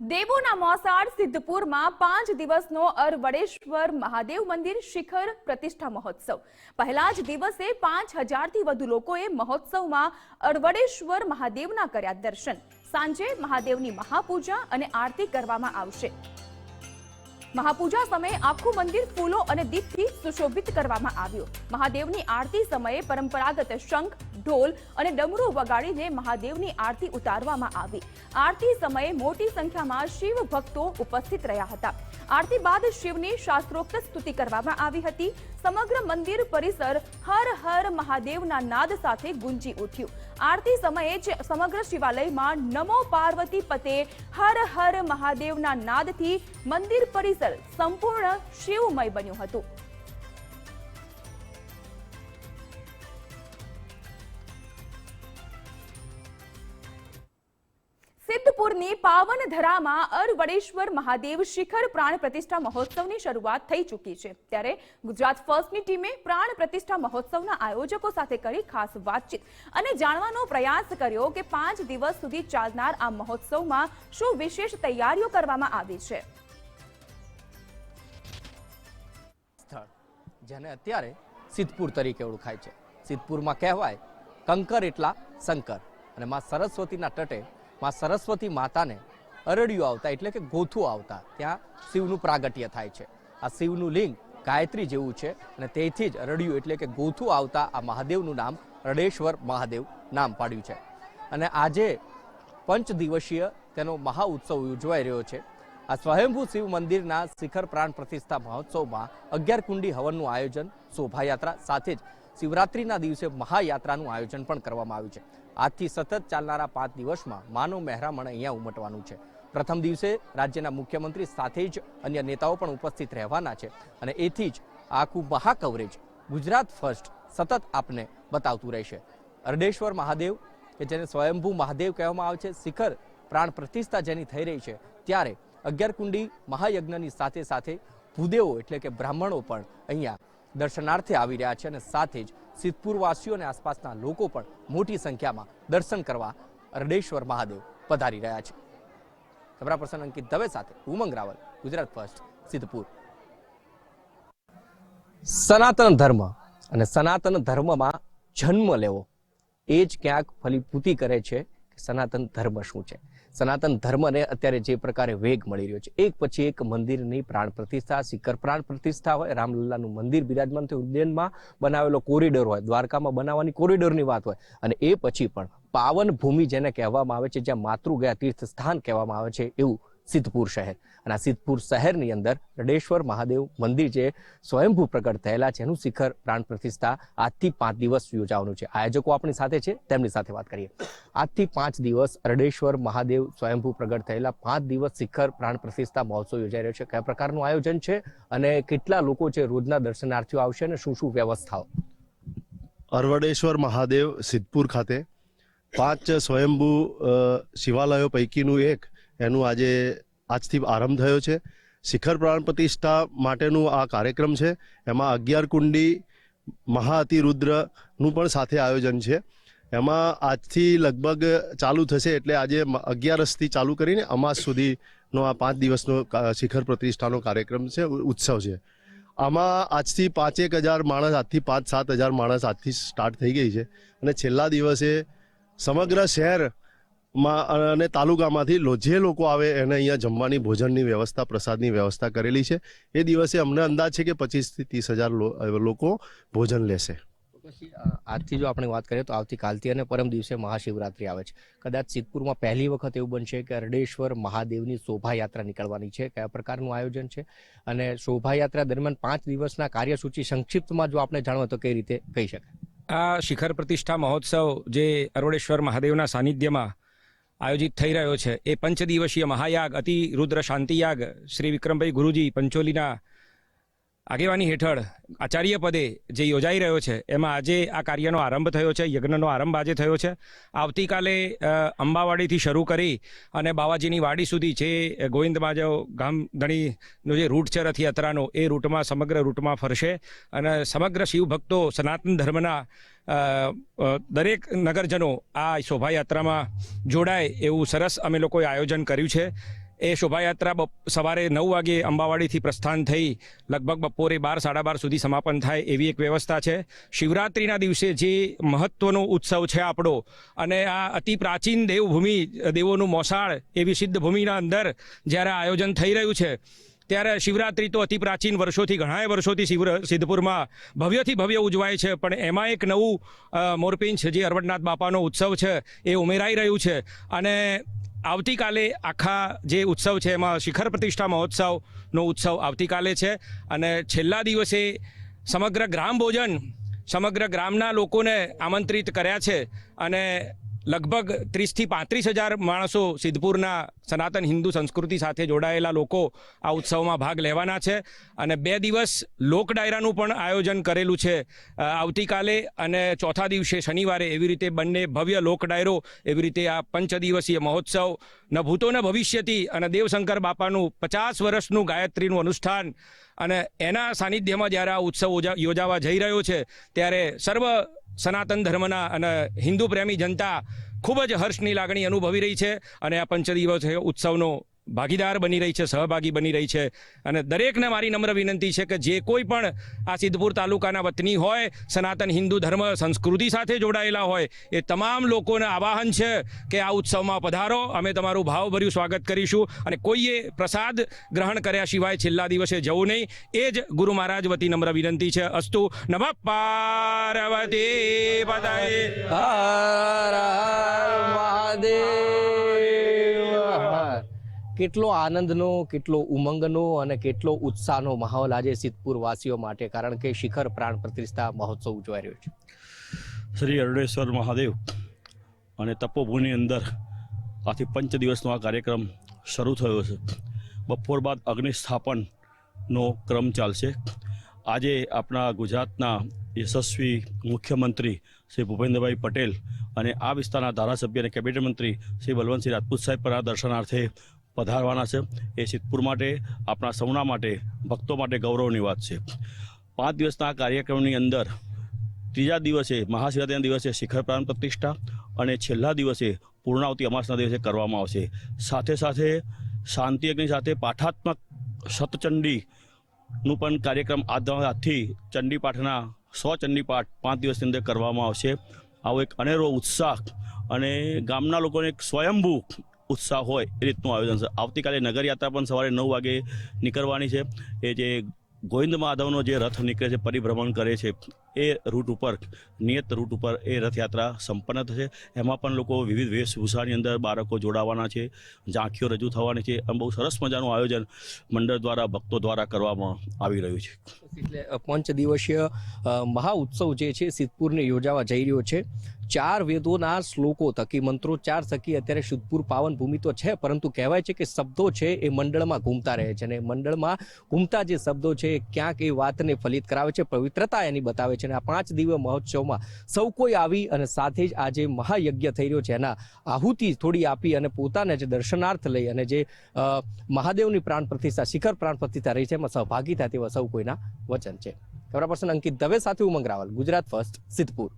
દેવોના મોસાળ સિદ્ધપુરમાં પાંચ દિવસનો અરવડેશ્વર મહાદેવ મંદિર શિખર પ્રતિષ્ઠા મહોત્સવ. પહેલા જ દિવસે પાંચ હજારથી વધુ લોકોએ મહોત્સવમાં અરવડેશ્વર મહાદેવના કર્યા દર્શન. સાંજે મહાદેવની મહાપૂજા અને આરતી કરવામાં આવશે. મહાપૂજા સમયે આખું મંદિર ફૂલો અને દીપથી સુશોભિત કરવામાં આવ્યું. મહાદેવની આરતી સમયે પરંપરાગત શંખ, ઢોલ અને ડમરો વગાડીને મહાદેવની આરતી ઉતારવામાં આવી. આરતી સમયે મોટી સંખ્યામાં શિવ ભક્તો ઉપસ્થિત રહ્યા હતા. આરતી બાદ શિવની શાસ્ત્રોક્ત સ્તુતિ કરવામાં આવી હતી. સમગ્ર મંદિર પરિસર હર હર મહાદેવના નાદ સાથે ગુંજી ઉઠ્યું. આરતી સમયે જ સમગ્ર શિવાલયમાં નમો પાર્વતી પતે હર હર મહાદેવના નાદથી મંદિર પરિસર સંપૂર્ણ શિવમય બન્યું હતું. સિદ્ધપુરની પાવન ધરામાં અરવડેશ્વર મહાદેવ શિખર પ્રાણ પ્રતિષ્ઠા મહોત્સવની શરૂઆત થઈ ચૂકી છે. ત્યારે ગુજરાત ફર્સ્ટની ટીમે પ્રાણ પ્રતિષ્ઠા મહોત્સવના આયોજકો સાથે કરી ખાસ વાતચીત અને જાણવાનો પ્રયાસ કર્યો કે પાંચ દિવસ સુધી ચાલનાર આ મહોત્સવમાં શું વિશેષ તૈયારીઓ કરવામાં આવી છે. સ્થળ, જેને અત્યારે સિદ્ધપુર તરીકે ઓળખાય છે. સિદ્ધપુરમાં કહેવાય કંકર એટલા શંકર અને માં સરસ્વતીના તટે માં સરસ્વતી માતાને અરડિયું આવતા, એટલે કે ગોથું આવતા, ત્યાં શિવનું પ્રાગટ્ય થાય છે. આ શિવનું લિંગ ગાયત્રી જેવું છે અને તેથી જ અરડિયું એટલે કે ગોથું આવતા આ મહાદેવનું નામ રડેશ્વર મહાદેવ નામ પાડ્યું છે. અને આજે પંચ દિવસીય તેનો મહા ઉત્સવ યોજવાઈ રહ્યો છે. આ સ્વયંભૂ શિવ મંદિરના શિખર પ્રાણ પ્રતિષ્ઠા મહોત્સવમાં અગિયાર કુંડી હવનનું આયોજન, શોભાયાત્રા સાથે જ શિવરાત્રિના દિવસે મહાયાત્રાનું આયોજન પણ કરવામાં આવ્યું છે. આજથી સતત ચાલનારા પાંચ દિવસમાં માનવ મહેરામણ અહીંયા ઉમટવાનું છે. પ્રથમ દિવસે રાજ્યના મુખ્યમંત્રી સાથે જ અન્ય નેતાઓ પણ ઉપસ્થિત રહેવાના છે અને એથી જ આખું મહા કવરેજ ગુજરાત ફર્સ્ટ સતત આપને બતાવતું રહેશે. અરડેશ્વર મહાદેવ, કે જેને સ્વયંભૂ મહાદેવ કહેવામાં આવે છે, શિખર પ્રાણ પ્રતિષ્ઠા જેની થઈ રહી છે, ત્યારે અગિયાર કુંડી મહાયજ્ઞની સાથે સાથે ભૂદેવો એટલે કે બ્રાહ્મણો પણ અહીંયા દર્શનાર્થે આવી રહ્યા છે અને સાથે જ સિદ્ધપુરવાસીઓ અને આસપાસના લોકો પણ મોટી સંખ્યામાં દર્શન કરવા અરડેશ્વર મહાદેવ પધારી રહ્યા છે. કેમેરા પર્સન અંકિત દવે સાથે ઉમંગ રાવલ, ગુજરાત ફર્સ્ટ, સિદ્ધપુર. સનાતન ધર્મ અને સનાતન ધર્મમાં જન્મ લેવો, એ જ ક્યાંક ફલીભૂતિ કરે છે સનાતન ધર્મ શું છે? સનાતન ધર્મને અત્યારે જે પ્રકારે વેગ મળી રહ્યો છે. એક પછી એક મંદિરની પ્રાણ પ્રતિષ્ઠા, શિખર પ્રાણ પ્રતિષ્ઠા હોય, રામલલ્લાનું મંદિર બિરાજમાન થયું. ઉજ્જૈનમાં બનાવેલો કોરિડોર હોય, દ્વારકામાં બનાવવાની કોરિડોરની વાત હોય. અને એ પછી પણ પાવન ભૂમિ જેને કહેવામાં આવે છે, જ્યાં માતૃ ગયા તીર્થ સ્થાન કહેવામાં આવે છે એવું સિદ્ધપુર શહેર. અને આ સિદ્ધપુર શહેરની અંદર રડેશ્વર મહાદેવ મંદિર જે સ્વયંભૂ પ્રગટ થયેલા છે, એનું શિખર પ્રાણ પ્રતિષ્ઠા આજથી પાંચ દિવસ યોજાવાનું છે. આયોજકો આપણી સાથે છે, તેમની સાથે વાત કરીએ. આજથી પાંચ દિવસ રડેશ્વર મહાદેવ સ્વયંભૂ પ્રગટ થયેલા પાંચ દિવસ શિખર પ્રાણ પ્રતિષ્ઠા મહોત્સવ યોજાઈ રહ્યો છે. કયા પ્રકારનું આયોજન છે અને કેટલા લોકો છે રોજના દર્શનાર્થીઓ આવશે અને શું શું વ્યવસ્થાઓ? અરવડેશ્વર મહાદેવ સિદ્ધપુર ખાતે પાંચ સ્વયંભૂ શિવાલયો પૈકીનું એક એનું આજે આજથી આરંભ થયો છે. શિખર પ્રાણ પ્રતિષ્ઠા માટેનું આ કાર્યક્રમ છે. એમાં અગિયાર કુંડી મહાઅતિરુદ્રનું પણ સાથે આયોજન છે. એમાં આજથી લગભગ ચાલુ થશે એટલે આજે અગિયારસથી ચાલુ કરીને અમાસ સુધીનો આ પાંચ દિવસનો શિખર પ્રતિષ્ઠાનો કાર્યક્રમ છે ઉત્સવ છે. આમાં આજથી પાંચેક હજાર માણસ, આજથી પાંચ સાત હજાર માણસ આજથી સ્ટાર્ટ થઈ ગઈ છે. અને છેલ્લા દિવસે સમગ્ર શહેરમાં અને તાલુકામાંથી જે લોકો આવે એને અહીંયા જમવાની ભોજનની વ્યવસ્થા પ્રસાદની વ્યવસ્થા કરેલી છે. એ દિવસે અમને અંદાજ છે કે પચીસથી ત્રીસ હજાર લો- લોકો ભોજન લેશે. પછી આજથી જો આપણે વાત કરીએ તો આવતીકાલથી અને પરમ દિવસે મહાશિવરાત્રી આવે છે. કદાચ સિદ્ધપુરમાં પહેલી વખત એવું બનશે કે અરડેશ્વર મહાદેવની શોભાયાત્રા નીકળવાની છે. કયા પ્રકારનું આયોજન છે? અને શોભાયાત્રા દરમિયાન પાંચ દિવસના કાર્યસૂચિ સંક્ષિપ્તમાં જો આપણે જાણવા તો કઈ રીતે કહી શકાય? આ શિખર પ્રતિષ્ઠા મહોત્સવ જે અરોડેશ્વર મહાદેવના સાનિધ્યમાં આયોજિત થઈ રહ્યો છે. એ પંચદિવસીય મહાયાગ અતિ રુદ્ર શાંતિયાગ શ્રી વિક્રમભાઈ ગુરુજી પંચોલીના આગેવાની હેઠળ આચાર્ય પદે જે યોજાઈ રહ્યો છે, એમાં આજે આ કાર્યનો આરંભ થયો છે, યજ્ઞનો આરંભ આજે થયો છે. આવતીકાલે અંબાવાડીથી શરૂ કરી અને બાવાજીની વાડી સુધી જે ગોવિંદ માધવ ગામધણીનો જે રૂટ છે, રથયાત્રાનો, એ રૂટમાં, સમગ્ર રૂટમાં ફરશે અને સમગ્ર શિવ ભક્તો સનાતન ધર્મના દરેક નગરજનો આ શોભાયાત્રામાં જોડાય એવું સરસ અમે લોકોએ આયોજન કર્યું છે. એ શોભાયાત્રા સવારે નવ વાગે અંબાવાડીથી પ્રસ્થાન થઈ લગભગ બપોરે બાર, સાડા બાર સુધી સમાપન થાય એવી એક વ્યવસ્થા છે. શિવરાત્રિના દિવસે જે મહત્વનો ઉત્સવ છે આપણો અને આ અતિ પ્રાચીન દેવભૂમિ, દેવોનું મોસાળ એવી સિદ્ધ ભૂમિના અંદર જ્યારે આયોજન થઈ રહ્યું છે, ત્યારે શિવરાત્રિ તો અતિ પ્રાચીન વર્ષોથી ઘણાય વર્ષોથી શિવ સિદ્ધપુરમાં ભવ્યથી ભવ્ય ઉજવાય છે. પણ એમાં એક નવું મોરપિંછ જે અરવડનાથ બાપાનો ઉત્સવ છે એ ઉમેરાઈ રહ્યું છે. અને આવતીકાલે આખા જે ઉત્સવ છે એમાં શિખર પ્રતિષ્ઠા મહોત્સવનો ઉત્સવ આવતીકાલે છે અને છેલ્લા દિવસે સમગ્ર ગ્રામ ભોજન, સમગ્ર ગ્રામના લોકોને આમંત્રિત કર્યા છે અને લગભગ ત્રીસથી પાંત્રીસ હજાર માણસો સિદ્ધપુરના સનાતન હિન્દુ સંસ્કૃતિ સાથે જોડાયેલા લોકો આ ઉત્સવમાં ભાગ લેવાના છે અને બે દિવસ લોક ડાયરાનું પણ આયોજન કરેલું છે. આવતીકાલે અને ચોથા દિવસે શનિવારે એવી રીતે બંને ભવ્ય લોક ડાયરો એવી રીતે આ પંચદિવસીય મહોત્સવ ન ભૂતો ન ભવિષ્યથી અને દેવશંકર બાપાનું પચાસ વર્ષનું ગાયત્રીનું અનુષ્ઠાન અને એના સાનિધ્યમાં જ્યારે આ ઉત્સવ યોજાવા જઈ રહ્યો છે, ત્યારે સર્વ સનાતન ધર્મના અને હિન્દુ પ્રેમી જનતા ખૂબ જ હર્ષની લાગણી અનુભવી રહી છે અને આ પંચદિવસ ઉત્સવનો ભાગીદાર બની રહી છે, સહભાગી બની રહી છે અને દરેકને મારી નમ્ર વિનંતી છે કે જે કોઈ પણ આ સિદ્ધપુર તાલુકાના વતની હોય, સનાતન હિન્દુ ધર્મ સંસ્કૃતિ સાથે જોડાયેલા હોય, એ તમામ લોકોને આવાહન છે કે આ ઉત્સવમાં પધારો. અમે તમારું ભાવભર્યું સ્વાગત કરીશું અને કોઈએ પ્રસાદ ગ્રહણ કર્યા સિવાય છેલ્લા દિવસે જવું નહીં. એ જ ગુરુ મહારાજ વતી નમ્ર વિનંતી છે. અસ્તુ નમ પાર્વતી મહાદેવ. કેટલો આનંદનો, કેટલો ઉમંગનો અને કેટલો ઉત્સાહનો માહોલ આજે સિદ્ધપુર વાસીઓ માટે, કારણ કે શિખર પ્રાણ પ્રતિષ્ઠા મહોત્સવ ઉજવાઈ રહ્યો છે. શ્રી અરડેશ્વર મહાદેવ અને તપોભૂની અંદર આથી પંચ દિવસનો આ કાર્યક્રમ શરૂ થયો છે. બપોર બાદ અગ્નિ સ્થાપનનો ક્રમ ચાલશે. આજે આપણા ગુજરાતના યશસ્વી મુખ્યમંત્રી શ્રી ભૂપેન્દ્રભાઈ પટેલ અને આ વિસ્તારના ધારાસભ્ય અને કેબિનેટ મંત્રી શ્રી બલવંતસિંહ રાજપૂત સાહેબ પર આ દર્શનાર્થે પધારવાના છે. એ સિદ્ધપુર માટે આપણા સૌના માટે, ભક્તો માટે ગૌરવની વાત છે. પાંચ દિવસના કાર્યક્રમની અંદર ત્રીજા દિવસે, મહાશિવરાત્રિના દિવસે શિખર પ્રાણ પ્રતિષ્ઠા અને છેલ્લા દિવસે પૂર્ણાવતી અમાસના દિવસે કરવામાં આવશે. સાથે સાથે શાંતિ સાથે પાઠાત્મક સતચંડીનું પણ કાર્યક્રમ આજ આજથી ચંડી પાઠના સો ચંડી પાઠ પાંચ દિવસની અંદર કરવામાં આવશે. આવો એક અનેરો ઉત્સાહ અને ગામના લોકોને એક સ્વયંભૂ ઉત્સાહ હોય એ રીતનું આયોજન છે. આવતીકાલે નગરયાત્રા પણ સવારે નવ વાગે નીકળવાની છે. એ જે ગોવિંદ માધવનો જે રથ નીકળે છે, પરિભ્રમણ કરે છે, એ રૂટ ઉપર, નિયત રૂટ ઉપર એ રથયાત્રા સંપન્ન થશે. એમાં પણ લોકો વિવિધ વેશભૂષાની અંદર બાળકો જોડાવાના છે, ઝાંખીઓ રજૂ થવાની છે. અને બહુ સરસ મજાનું આયોજન મંડળ દ્વારા, ભક્તો દ્વારા કરવામાં આવી રહ્યું છે. એટલે પંચ દિવસીય મહાઉત્સવ મહા ઉત્સવ જે છે, સિદ્ધપુરને યોજાવા જઈ રહ્યો છે. ચાર વેદોના શ્લોકો થકી, મંત્રો ચાર થકી અત્યારે શુદ્ધપુર પાવન ભૂમિ તો છે, પરંતુ કહેવાય છે કે શબ્દો છે એ મંડળમાં ઘૂમતા રહે છે અને મંડળમાં ઘૂમતા જે શબ્દો છે ક્યાંક એ વાતને ફલિત કરાવે છે, પવિત્રતા એની બતાવે છે અને આ પાંચ દિવસ મહોત્સવમાં સૌ કોઈ આવી અને સાથે જ આ જે મહાયજ્ઞ થઈ રહ્યો છે, એના આહુતિ થોડી આપી અને પોતાને જે દર્શનાર્થ લઈ અને જે મહાદેવની પ્રાણ પ્રતિષ્ઠા, શિખર પ્રાણ પ્રતિષ્ઠા રહી છે, એમાં સહભાગી થાય તેવા સૌ કોઈના વચન છે. કેમેરા પર્સન અંકિત દવે સાથે ઉમંગ રાવલ, ગુજરાત ફર્સ્ટ, સિદ્ધપુર.